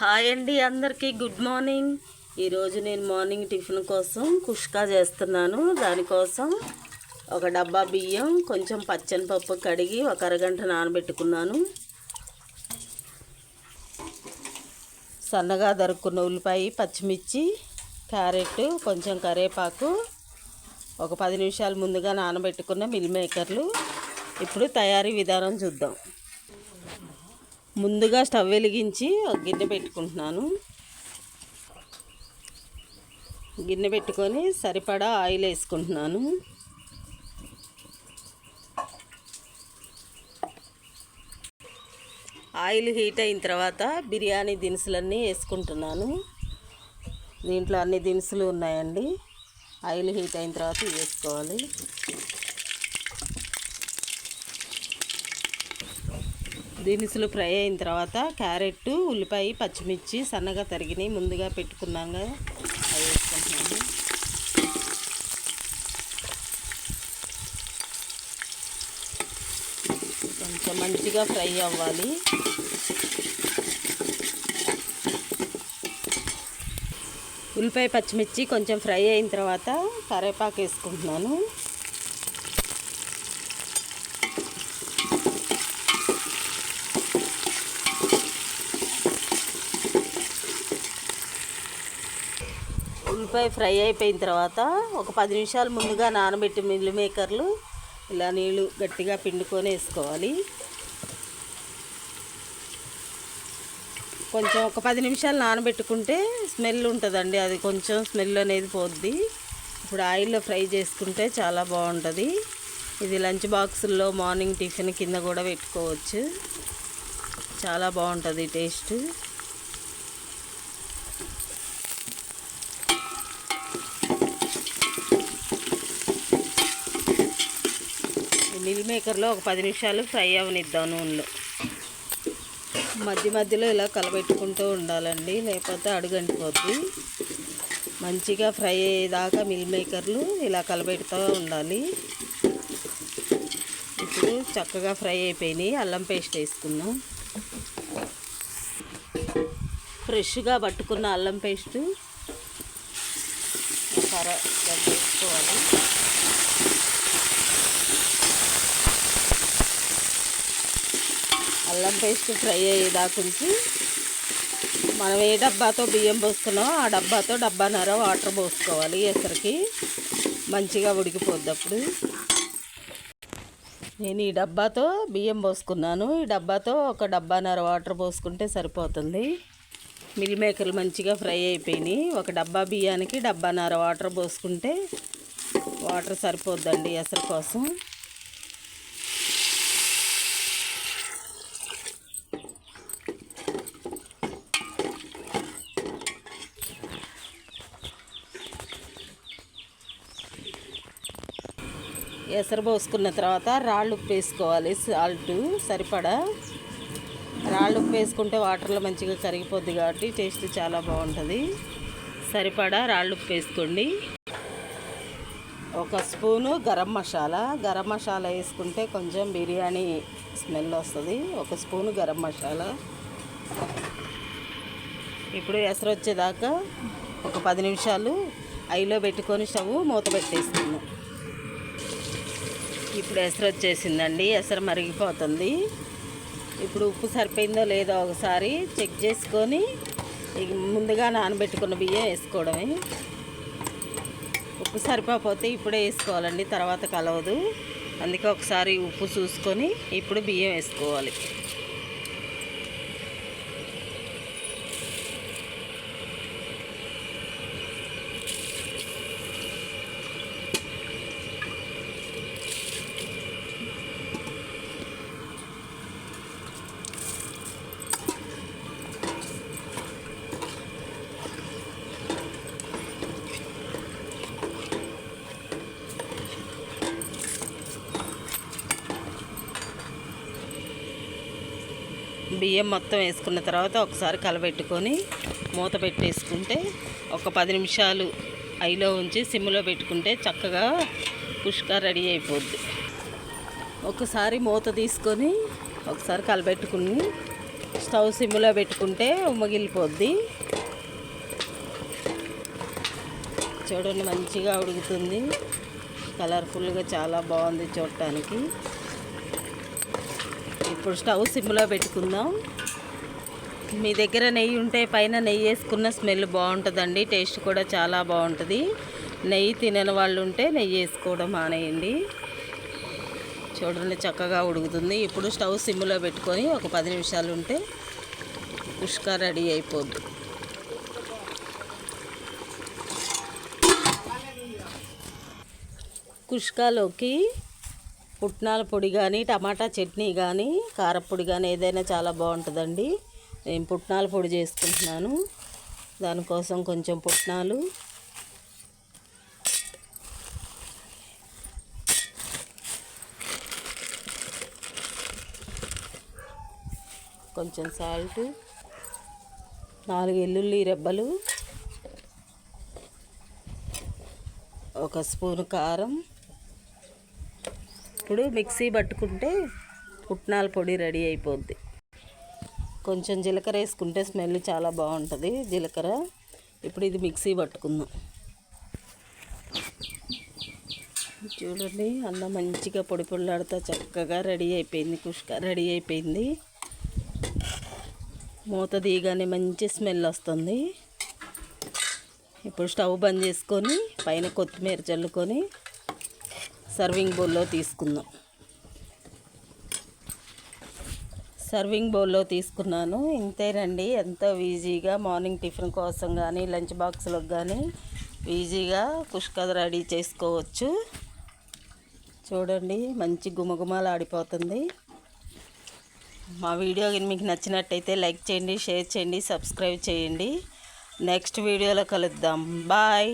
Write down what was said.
Hi అండి అందరికీ good morning. ఈరోజు నేను మార్నింగ్ టిఫిన్ కోసం కుష్కా చేస్తున్నాను. దానికోసం ఒక డబ్బా బియ్యం కొంచెం పచ్చని పప్పు కడిగి ఒక అరగంట నానబెట్టుకున్నాను. సన్నగా దరుక్కున్న ఉల్లిపాయ పచ్చిమిర్చి క్యారెట్ కొంచెం కరివేపాకు ఒక పది నిమిషాలు ముందుగా నానబెట్టుకున్న మిల్ మేకర్లు. ఇప్పుడు తయారీ విధానం చూద్దాం. ముందుగా స్టవ్ వెలిగించి ఒక గిన్నె పెట్టుకుంటున్నాను. గిన్నె పెట్టుకొని సరిపడా ఆయిల్ వేసుకుంటున్నాను. ఆయిల్ హీట్ అయిన తర్వాత బిర్యానీ దినుసులన్నీ వేసుకుంటున్నాను. దీంట్లో అన్ని దినుసులు ఉన్నాయండి. ఆయిల్ హీట్ అయిన తర్వాత వేసుకోవాలి. దినుసులు ఫ్రై అయిన తర్వాత క్యారెట్ ఉల్లిపాయ పచ్చిమిర్చి సన్నగా తరిగినవి ముందుగా పెట్టుకున్నాం కదా. అవి వేసుకుంటున్నాము కొంచెం మంచిగా ఫ్రై అవ్వాలి. ఉల్లిపాయ పచ్చిమిర్చి కొంచెం ఫ్రై అయిన తర్వాత కరివేపాకు వేసుకుంటున్నాను. ఉల్లిపాయ ఫ్రై అయిపోయిన తర్వాత ఒక పది నిమిషాలు ముందుగా నానబెట్టి మిల్లు మేకర్లు ఇలా నీళ్ళు గట్టిగా పిండుకొని వేసుకోవాలి. కొంచెం ఒక పది నిమిషాలు నానబెట్టుకుంటే స్మెల్ ఉంటుందండి అది కొంచెం స్మెల్ అనేది పోద్ది. ఇప్పుడు ఆయిల్లో ఫ్రై చేసుకుంటే చాలా బాగుంటుంది. ఇది లంచ్ బాక్సుల్లో మార్నింగ్ టిఫిన్ కింద కూడా పెట్టుకోవచ్చు. చాలా బాగుంటుంది టేస్ట్. మిల్ మేకర్లో ఒక పది నిమిషాలు ఫ్రై అవనిద్దాం నూనెలో. మధ్య మధ్యలో ఇలా కలబెట్టుకుంటూ ఉండాలండి లేకపోతే అడుగంటిపోద్ది. మంచిగా ఫ్రై అయ్యేదాకా మిల్ మేకర్లు ఇలా కలబెడుతూ ఉండాలి. ఇప్పుడు చక్కగా ఫ్రై అయిపోయినాయి అల్లం పేస్ట్ వేసుకుందాం. ఫ్రెష్గా పట్టుకున్న అల్లం పేస్ట్ సరే వేసుకోవాలి. అల్లం పేస్ట్ ఫ్రై అయ్యేదాకుంచి మనం ఏ డబ్బాతో బియ్యం పోసుకున్నామో ఆ డబ్బాతో డబ్బాన్నర వాటర్ పోసుకోవాలి ఎసరికి. మంచిగా ఉడికిపోద్ది అప్పుడు. నేను ఈ డబ్బాతో బియ్యం పోసుకున్నాను. ఈ డబ్బాతో ఒక డబ్బాన్నర వాటర్ పోసుకుంటే సరిపోతుంది. మిల్ మేకర్లు మంచిగా ఫ్రై అయిపోయినాయి. ఒక డబ్బా బియ్యానికి డబ్బాన్నర వాటర్ పోసుకుంటే వాటర్ సరిపోద్దండి ఎసరు కోసం. ఎసరు పోసుకున్న తర్వాత రాళ్ళు ఉప్పు వేసుకోవాలి సాల్ట్ సరిపడా. రాళ్ళు ఉప్పు వేసుకుంటే వాటర్లో మంచిగా కరిగిపోద్ది కాబట్టి టేస్ట్ చాలా బాగుంటుంది. సరిపడా రాళ్ళు ఉప్పు వేసుకోండి ఒక స్పూను గరం మసాలా గరం మసాలా వేసుకుంటే కొంచెం బిర్యానీ స్మెల్ వస్తుంది. ఒక స్పూను గరం మసాలా. ఇప్పుడు ఎసరు వచ్చేదాకా ఒక పది నిమిషాలు ఐలో పెట్టుకొని స్టవ్ మూత పెట్టేస్తున్నాం ఇప్పుడు ఎసరు వచ్చేసిందండి ఎసరు మరిగిపోతుంది. ఇప్పుడు ఉప్పు సరిపోయిందో లేదో ఒకసారి చెక్ చేసుకొని ముందుగా నానబెట్టుకున్న బియ్యం వేసుకోవడమే. ఉప్పు సరిపోతే ఇప్పుడే వేసుకోవాలండి తర్వాత కలవదు. అందుకే ఒకసారి ఉప్పు చూసుకొని ఇప్పుడు బియ్యం వేసుకోవాలి. బియ్యం మొత్తం వేసుకున్న తర్వాత ఒకసారి కలబెట్టుకొని మూత పెట్టేసుకుంటే ఒక పది నిమిషాలు ఐలో ఉంచి సిమ్లో పెట్టుకుంటే చక్కగా పుష్క రెడీ అయిపోద్ది. ఒకసారి మూత తీసుకొని ఒకసారి కలబెట్టుకుని స్టవ్ సిమ్లో పెట్టుకుంటే ఉమ్మగిలిపోద్ది. చూడండి మంచిగా ఉడుకుతుంది. కలర్ఫుల్గా చాలా బాగుంది చూడటానికి. ఇప్పుడు స్టవ్ సిమ్లో పెట్టుకుందాం. మీ దగ్గర నెయ్యి ఉంటే పైన నెయ్యి వేసుకున్న స్మెల్ బాగుంటుందండి టేస్ట్ కూడా చాలా బాగుంటుంది. నెయ్యి తినని వాళ్ళు ఉంటే నెయ్యి వేసుకోవడం మానేయండి. చూడండి చక్కగా ఉడుకుతుంది. ఇప్పుడు స్టవ్ సిమ్లో పెట్టుకొని ఒక పది నిమిషాలు ఉంటే కుష్కా రెడీ అయిపోద్ది. కుష్కాలోకి పుట్నాల పొడి కానీ టమాటా చట్నీ కానీ కారపొడి కానీ ఏదైనా చాలా బాగుంటుందండి. నేను పుట్నాల పొడి చేసుకుంటున్నాను. దానికోసం కొంచెం పుట్నాలు. కొంచెం సాల్ట్ నాలుగు ఎల్లుల్లి రెబ్బలు. ఒక స్పూన్ కారం. ఇప్పుడు మిక్సీ పట్టుకుంటే పుట్నాల పొడి రెడీ అయిపోద్ది. కొంచెం జీలకర్ర వేసుకుంటే స్మెల్ చాలా బాగుంటుంది. జీలకర్ర. ఇప్పుడు ఇది మిక్సీ పట్టుకుందాం. చూడండి అన్నం మంచిగా పొడి పొడిలాడుతా చక్కగా రెడీ అయిపోయింది. కుష్క రెడీ అయిపోయింది. మూత తీయగానే మంచి స్మెల్ వస్తుంది. ఇప్పుడు స్టవ్ బంద్ చేసుకొని పైన కొత్తిమీర చల్లుకొని సర్వింగ్ బౌల్లో తీసుకుందాం. సర్వింగ్ బౌల్లో తీసుకున్నాను. ఇంతేనండి ఎంతో ఈజీగా మార్నింగ్ టిఫిన్ కోసం కానీ లంచ్ బాక్స్లకు కానీ ఈజీగా పుష్క రెడీ చేసుకోవచ్చు. చూడండి మంచి గుమగుమలు ఆడిపోతుంది మా వీడియో మీకు నచ్చినట్టయితే లైక్ చేయండి షేర్ చేయండి సబ్స్క్రైబ్ చేయండి. నెక్స్ట్ వీడియోలో కలుద్దాం. బాయ్.